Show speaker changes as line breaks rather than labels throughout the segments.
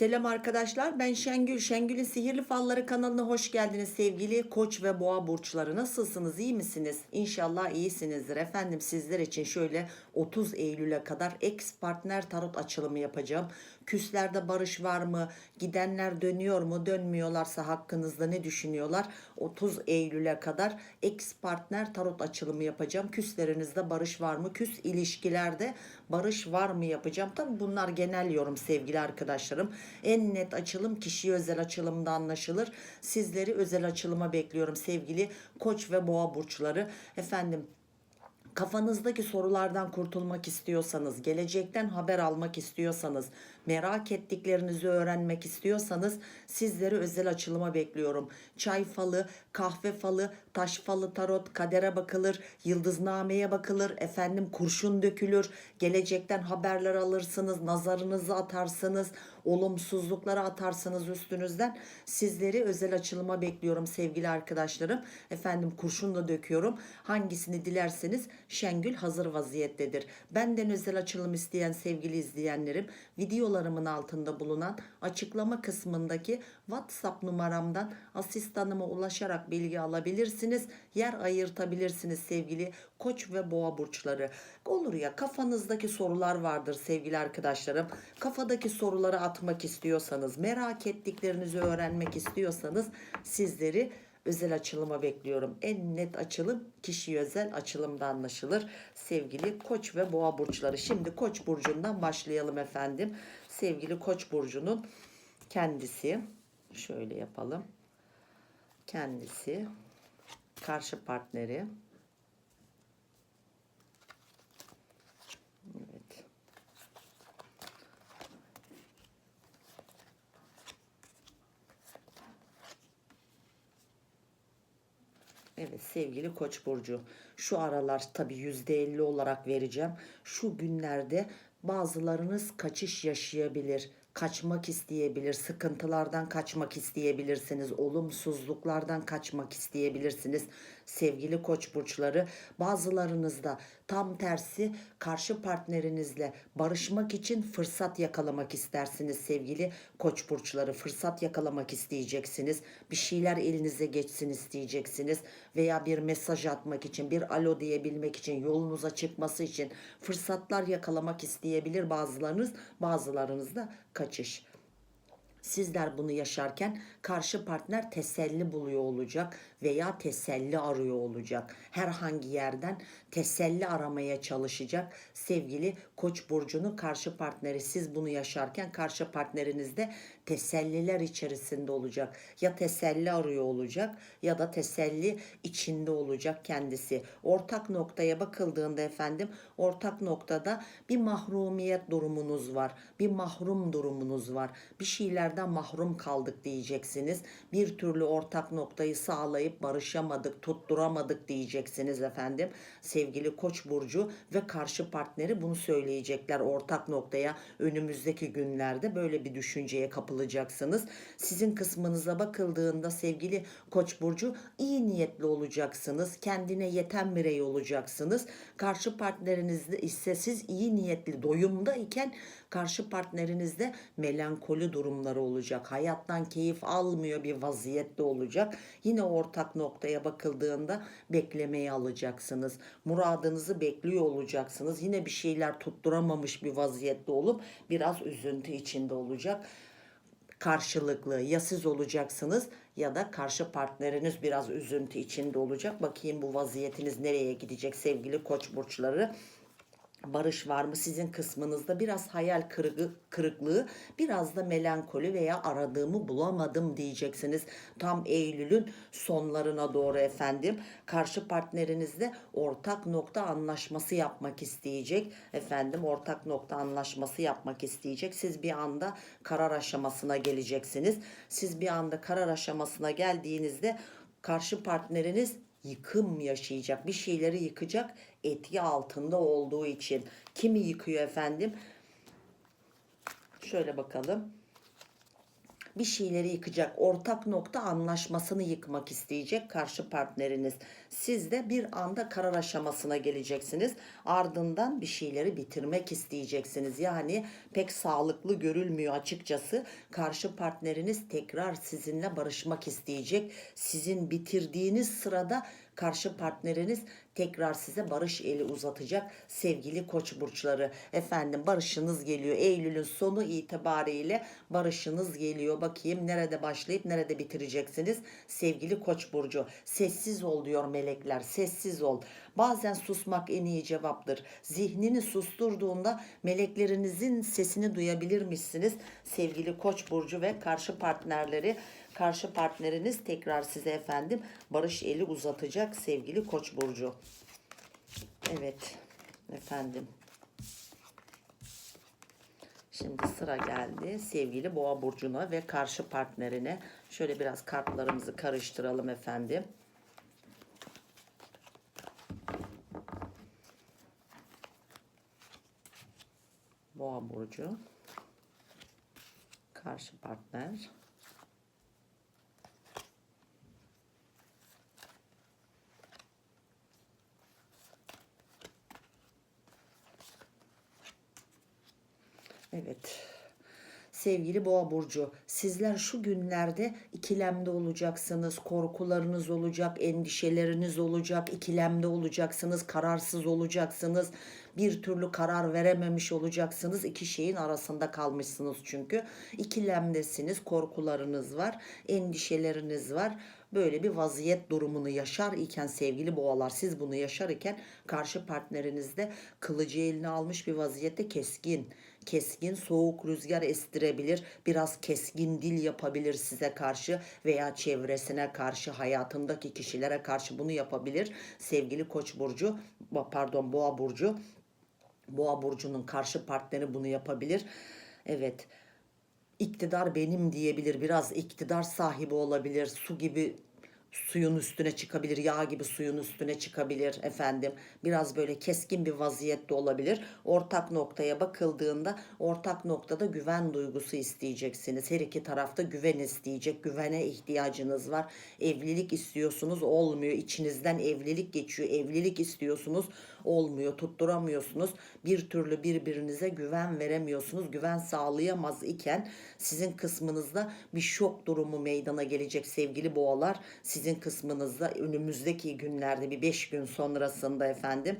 Selam arkadaşlar ben Şengül. Şengül'ün Sihirli Falları kanalına hoş geldiniz sevgili koç ve boğa burçları. Nasılsınız iyi misiniz? İnşallah iyisinizdir. Efendim sizler için şöyle 30 Eylül'e kadar ex partner tarot açılımı yapacağım. Küslerde barış var mı? Gidenler dönüyor mu? Dönmüyorlarsa hakkınızda ne düşünüyorlar? 30 Eylül'e kadar ex partner tarot açılımı yapacağım. Küslerinizde barış var mı? Küs ilişkilerde barış var mı yapacağım. Tabi bunlar genel yorum sevgili arkadaşlarım. En net açılım kişi özel açılımda anlaşılır. Sizleri özel açılıma bekliyorum sevgili koç ve boğa burçları. Efendim Kafanızdaki sorulardan kurtulmak istiyorsanız, gelecekten haber almak istiyorsanız, merak ettiklerinizi öğrenmek istiyorsanız sizleri özel açılıma bekliyorum. Çay falı, kahve falı, taş falı tarot, kadere bakılır, yıldıznameye bakılır, efendim kurşun dökülür, gelecekten haberler alırsınız, nazarınızı atarsınız, olumsuzlukları atarsınız üstünüzden. Sizleri özel açılıma bekliyorum sevgili arkadaşlarım. Efendim kurşun da döküyorum. Hangisini dilerseniz Şengül hazır vaziyettedir. Benden özel açılım isteyen sevgili izleyenlerim videolarımın altında bulunan açıklama kısmındaki WhatsApp numaramdan asistanıma ulaşarak bilgi alabilirsiniz. Yer ayırtabilirsiniz sevgili koç ve boğa burçları. Olur ya kafanızdaki sorular vardır sevgili arkadaşlarım. Kafadaki soruları atmak istiyorsanız, merak ettiklerinizi öğrenmek istiyorsanız sizleri özel açılıma bekliyorum. En net açılım kişi özel açılımda anlaşılır. Sevgili Koç ve Boğa burçları. Şimdi Koç burcundan başlayalım efendim. Sevgili Koç burcunun kendisi şöyle yapalım. Kendisi karşı partneri Evet. Evet sevgili Koç burcu. Şu aralar tabii yüzde elli olarak vereceğim. Şu günlerde bazılarınız kaçış yaşayabilir. Kaçmak isteyebilir, sıkıntılardan kaçmak isteyebilirsiniz, olumsuzluklardan kaçmak isteyebilirsiniz. Sevgili koç burçları, bazılarınız da tam tersi karşı partnerinizle barışmak için fırsat yakalamak istersiniz sevgili koç burçları. Fırsat yakalamak isteyeceksiniz. Bir şeyler elinize geçsin isteyeceksiniz veya bir mesaj atmak için, bir alo diyebilmek için, yolunuza çıkması için fırsatlar yakalamak isteyebilir bazılarınız, bazılarınız da kaçış. Sizler bunu yaşarken karşı partner teselli buluyor olacak veya teselli arıyor olacak. Herhangi yerden teselli aramaya çalışacak. Sevgili Koç burcunun karşı partneri siz bunu yaşarken karşı partneriniz de teselliler içerisinde olacak. Ya teselli arıyor olacak ya da teselli içinde olacak kendisi. Ortak noktaya bakıldığında efendim ortak noktada bir mahrumiyet durumunuz var. Bir mahrum durumunuz var. Bir şeylerden mahrum kaldık diyeceksiniz. Bir türlü ortak noktayı sağlayıp barışamadık, tutturamadık diyeceksiniz efendim. Sevgili Koç burcu ve karşı partneri bunu söyleyecekler ortak noktaya önümüzdeki günlerde böyle bir düşünceye kapılacaksınız. Sizin kısmınıza bakıldığında sevgili Koç burcu iyi niyetli olacaksınız. Kendine yeten birey olacaksınız. Karşı partnerinizde ise siz iyi niyetli doyumdayken karşı partnerinizde melankoli durumları olacak. Hayattan keyif almıyor bir vaziyette olacak. Yine ortak noktaya bakıldığında beklemeye alacaksınız. Muradınızı bekliyor olacaksınız. Yine bir şeyler tutturamamış bir vaziyette olup biraz üzüntü içinde olacak karşılıklı ya siz olacaksınız ya da karşı partneriniz biraz üzüntü içinde olacak. Bakayım bu vaziyetiniz nereye gidecek sevgili koç burçları barış var mı sizin kısmınızda? Biraz hayal kırığı, kırıklığı biraz da melankoli veya aradığımı bulamadım diyeceksiniz. Tam Eylül'ün sonlarına doğru efendim. Karşı partnerinizle ortak nokta anlaşması yapmak isteyecek. Efendim ortak nokta anlaşması yapmak isteyecek. Siz bir anda karar aşamasına geleceksiniz. Siz bir anda karar aşamasına geldiğinizde karşı partneriniz yıkım yaşayacak. Bir şeyleri yıkacak etki altında olduğu için. Kimi yıkıyor efendim? Şöyle bakalım. Bir şeyleri yıkacak. Ortak nokta anlaşmasını yıkmak isteyecek karşı partneriniz. Siz de bir anda karar aşamasına geleceksiniz. Ardından bir şeyleri bitirmek isteyeceksiniz. Yani pek sağlıklı görülmüyor açıkçası. Karşı partneriniz tekrar sizinle barışmak isteyecek. Sizin bitirdiğiniz sırada karşı partneriniz tekrar size barış eli uzatacak sevgili koç burçları. Efendim barışınız geliyor. Eylül'ün sonu itibariyle barışınız geliyor. Bakayım nerede başlayıp nerede bitireceksiniz sevgili koç burcu. Sessiz ol diyor melekler. Sessiz ol. Bazen susmak en iyi cevaptır. Zihnini susturduğunda meleklerinizin sesini duyabilirmişsiniz sevgili koç burcu ve karşı partnerleri karşı partneriniz tekrar size efendim barış eli uzatacak sevgili koç burcu. Evet efendim. Şimdi sıra geldi sevgili boğa burcuna ve karşı partnerine. Şöyle biraz kartlarımızı karıştıralım efendim. Boğa burcu. Karşı partner. Evet. Sevgili Boğa burcu, sizler şu günlerde ikilemde olacaksınız. Korkularınız olacak, endişeleriniz olacak, ikilemde olacaksınız, kararsız olacaksınız. Bir türlü karar verememiş olacaksınız. İki şeyin arasında kalmışsınız çünkü. İkilemdesiniz, korkularınız var, endişeleriniz var böyle bir vaziyet durumunu yaşar iken sevgili boğalar siz bunu yaşar iken karşı partneriniz de kılıcı eline almış bir vaziyette keskin keskin soğuk rüzgar estirebilir biraz keskin dil yapabilir size karşı veya çevresine karşı hayatındaki kişilere karşı bunu yapabilir. Sevgili koç burcu pardon boğa burcu boğa burcunun karşı partneri bunu yapabilir. Evet iktidar benim diyebilir. Biraz iktidar sahibi olabilir. Su gibi suyun üstüne çıkabilir, yağ gibi suyun üstüne çıkabilir efendim. Biraz böyle keskin bir vaziyette olabilir. Ortak noktaya bakıldığında ortak noktada güven duygusu isteyeceksiniz. Her iki tarafta güven isteyecek, güvene ihtiyacınız var. Evlilik istiyorsunuz, olmuyor. İçinizden evlilik geçiyor, evlilik istiyorsunuz, olmuyor. Tutturamıyorsunuz. Bir türlü birbirinize güven veremiyorsunuz. Güven sağlayamaz iken sizin kısmınızda bir şok durumu meydana gelecek sevgili boğalar. Sizin kısmınızda önümüzdeki günlerde bir beş gün sonrasında efendim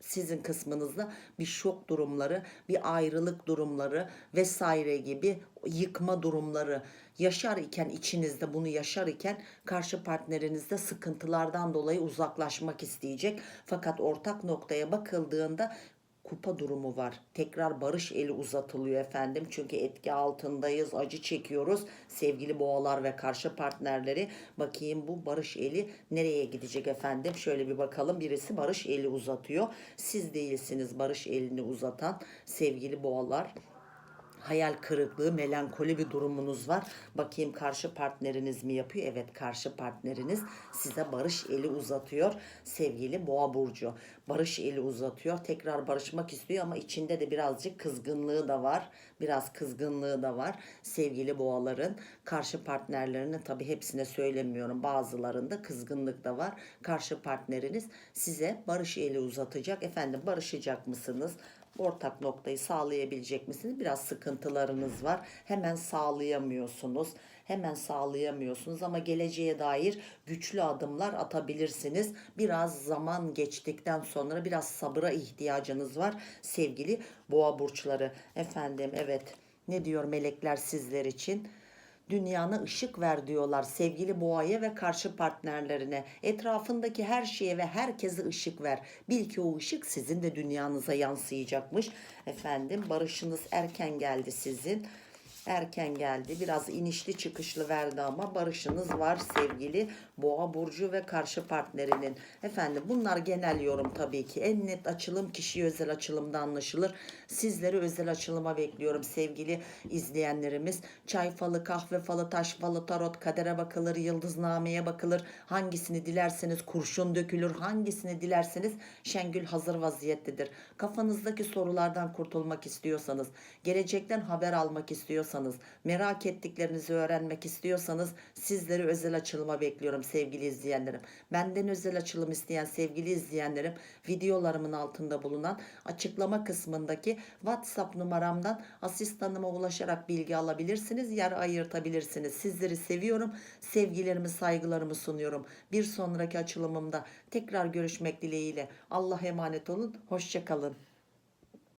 sizin kısmınızda bir şok durumları, bir ayrılık durumları vesaire gibi yıkma durumları yaşar iken içinizde bunu yaşar iken karşı partnerinizde sıkıntılardan dolayı uzaklaşmak isteyecek. Fakat ortak noktaya bakıldığında kupa durumu var. Tekrar barış eli uzatılıyor efendim. Çünkü etki altındayız, acı çekiyoruz. Sevgili boğalar ve karşı partnerleri bakayım bu barış eli nereye gidecek efendim? Şöyle bir bakalım. Birisi barış eli uzatıyor. Siz değilsiniz barış elini uzatan sevgili boğalar hayal kırıklığı, melankoli bir durumunuz var. Bakayım karşı partneriniz mi yapıyor? Evet karşı partneriniz size barış eli uzatıyor. Sevgili Boğa burcu. Barış eli uzatıyor. Tekrar barışmak istiyor ama içinde de birazcık kızgınlığı da var. Biraz kızgınlığı da var. Sevgili boğaların karşı partnerlerine tabii hepsine söylemiyorum. Bazılarında kızgınlık da var. Karşı partneriniz size barış eli uzatacak. Efendim barışacak mısınız? Ortak noktayı sağlayabilecek misiniz? Biraz sıkıntılarınız var. Hemen sağlayamıyorsunuz. Hemen sağlayamıyorsunuz ama geleceğe dair güçlü adımlar atabilirsiniz. Biraz zaman geçtikten sonra biraz sabıra ihtiyacınız var sevgili boğa burçları. Efendim evet ne diyor melekler sizler için? Dünyana ışık ver diyorlar sevgili boğaya ve karşı partnerlerine. Etrafındaki her şeye ve herkese ışık ver. Bil ki o ışık sizin de dünyanıza yansıyacakmış. Efendim barışınız erken geldi sizin erken geldi. Biraz inişli çıkışlı verdi ama barışınız var sevgili Boğa burcu ve karşı partnerinin. Efendim bunlar genel yorum tabii ki. En net açılım kişi özel açılımda anlaşılır. Sizleri özel açılıma bekliyorum sevgili izleyenlerimiz. Çay falı, kahve falı, taş falı, tarot, kadere bakılır, yıldıznameye bakılır. Hangisini dilerseniz kurşun dökülür. Hangisini dilerseniz Şengül hazır vaziyettedir. Kafanızdaki sorulardan kurtulmak istiyorsanız, gelecekten haber almak istiyorsanız istiyorsanız, merak ettiklerinizi öğrenmek istiyorsanız sizleri özel açılıma bekliyorum sevgili izleyenlerim. Benden özel açılım isteyen sevgili izleyenlerim videolarımın altında bulunan açıklama kısmındaki WhatsApp numaramdan asistanıma ulaşarak bilgi alabilirsiniz, yer ayırtabilirsiniz. Sizleri seviyorum, sevgilerimi, saygılarımı sunuyorum. Bir sonraki açılımımda tekrar görüşmek dileğiyle. Allah emanet olun, hoşçakalın.